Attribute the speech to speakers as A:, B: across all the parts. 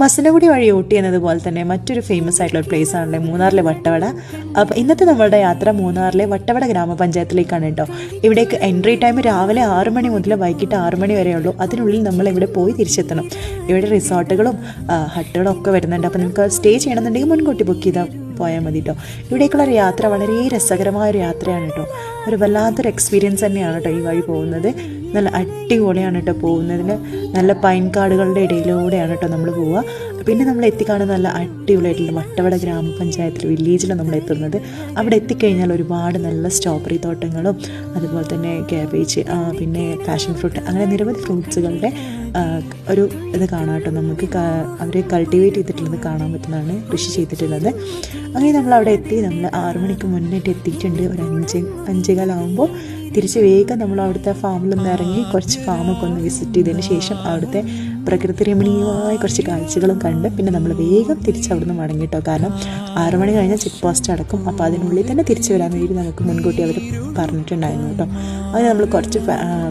A: മസനഗുഡി വഴി ഊട്ടി എന്നതുപോലെ തന്നെ മറ്റൊരു ഫേമസ് ആയിട്ടുള്ള ഒരു പ്ലേസ് ആണല്ലേ മൂന്നാറിലെ വട്ടവട. അപ്പോൾ ഇന്നത്തെ നമ്മളുടെ യാത്ര മൂന്നാറിലെ വട്ടവട ഗ്രാമപഞ്ചായത്തിലേക്കാണ് കേട്ടോ. ഇവിടേക്ക് എൻട്രി ടൈം രാവിലെ ആറ് മണി മുതൽ വൈകിട്ട് ആറ് മണി വരെ ഉള്ളൂ. അതിനുള്ളിൽ നമ്മൾ ഇവിടെ പോയി തിരിച്ചെത്തണം. ഇവിടെ റിസോർട്ടുകളും ഹട്ടുകളും ഒക്കെ വരുന്നുണ്ട്. അപ്പോൾ നിങ്ങൾക്ക് സ്റ്റേ ചെയ്യണമെന്നുണ്ടെങ്കിൽ മുൻകൂട്ടി ബുക്ക് ചെയ്താൽ പോയാൽ മതി കേട്ടോ. ഇവിടേക്കുള്ള യാത്ര വളരെ രസകരമായ ഒരു യാത്രയാണ് കേട്ടോ. ഒരു വല്ലാത്തൊരു എക്സ്പീരിയൻസ് തന്നെയാണ് കേട്ടോ ഈ വഴി പോകുന്നത്. നല്ല അടിപൊളിയാണ് കേട്ടോ പോകുന്നതിന് നല്ല പൈൻ കാടുകളുടെ ഇടയിലൂടെയാണ് കേട്ടോ നമ്മൾ പോവുക. പിന്നെ നമ്മൾ എത്തിക്കാണുന്ന നല്ല അടിപൊളിയായിട്ടുള്ള വട്ടവട ഗ്രാമപഞ്ചായത്തിൽ വില്ലേജിലാണ് നമ്മൾ എത്തുന്നത്. അവിടെ എത്തിക്കഴിഞ്ഞാൽ ഒരുപാട് നല്ല സ്ട്രോബെറി തോട്ടങ്ങളും അതുപോലെ തന്നെ ക്യാബേജ് പിന്നെ പാഷൻ ഫ്രൂട്ട് അങ്ങനെ നിരവധി ഫ്രൂട്ട്സുകളുടെ ഒരു ഇത് കാണാം കേട്ടോ. നമുക്ക് അവർ കൾട്ടിവേറ്റ് ചെയ്തിട്ടുള്ളത് കാണാൻ പറ്റുന്നതാണ് കൃഷി ചെയ്തിട്ടുള്ളത്. അങ്ങനെ നമ്മൾ അവിടെ എത്തി. നമ്മൾ ആറു മണിക്ക് മുന്നിട്ട് എത്തിയിട്ടുണ്ട്. ഒരു അഞ്ച് അഞ്ചേകാലാവുമ്പോൾ തിരിച്ച് വേഗം നമ്മൾ അവിടുത്തെ ഫാമിൽ ഇറങ്ങി കുറച്ച് ഫാമൊക്കെ ഒന്ന് വിസിറ്റ് ചെയ്തതിന് ശേഷം അവിടുത്തെ പ്രകൃതി രമണീയമായ കുറച്ച് കാഴ്ചകളും കണ്ട് പിന്നെ നമ്മൾ വേഗം തിരിച്ച് അവിടുന്ന് മടങ്ങി കേട്ടോ കാരണം ആറു മണി കഴിഞ്ഞാൽ ചെക്ക് പോസ്റ്റ് അടക്കും. അപ്പോൾ അതിനുള്ളിൽ തന്നെ തിരിച്ചു വരാൻ വേണ്ടി നമുക്ക് മുൻകൂട്ടി അവർ പറഞ്ഞിട്ടുണ്ടായിരുന്നു കേട്ടോ അങ്ങനെ നമ്മൾ കുറച്ച്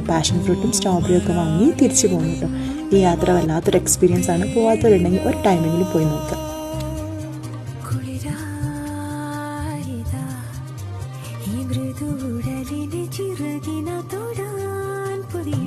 A: പാഷൻ ഫ്രൂട്ടും സ്ട്രോബെറിയും ഒക്കെ വാങ്ങി തിരിച്ചു പോകുന്നു കേട്ടോ ഈ യാത്ര വല്ലാത്തൊരു എക്സ്പീരിയൻസ് ആണ്. പോകാത്തവരുണ്ടെങ്കിൽ ഒരു ടൈമെങ്കിലും പോയി നോക്കാം.
B: ചിറകിന തൊടാൻ പുതിയ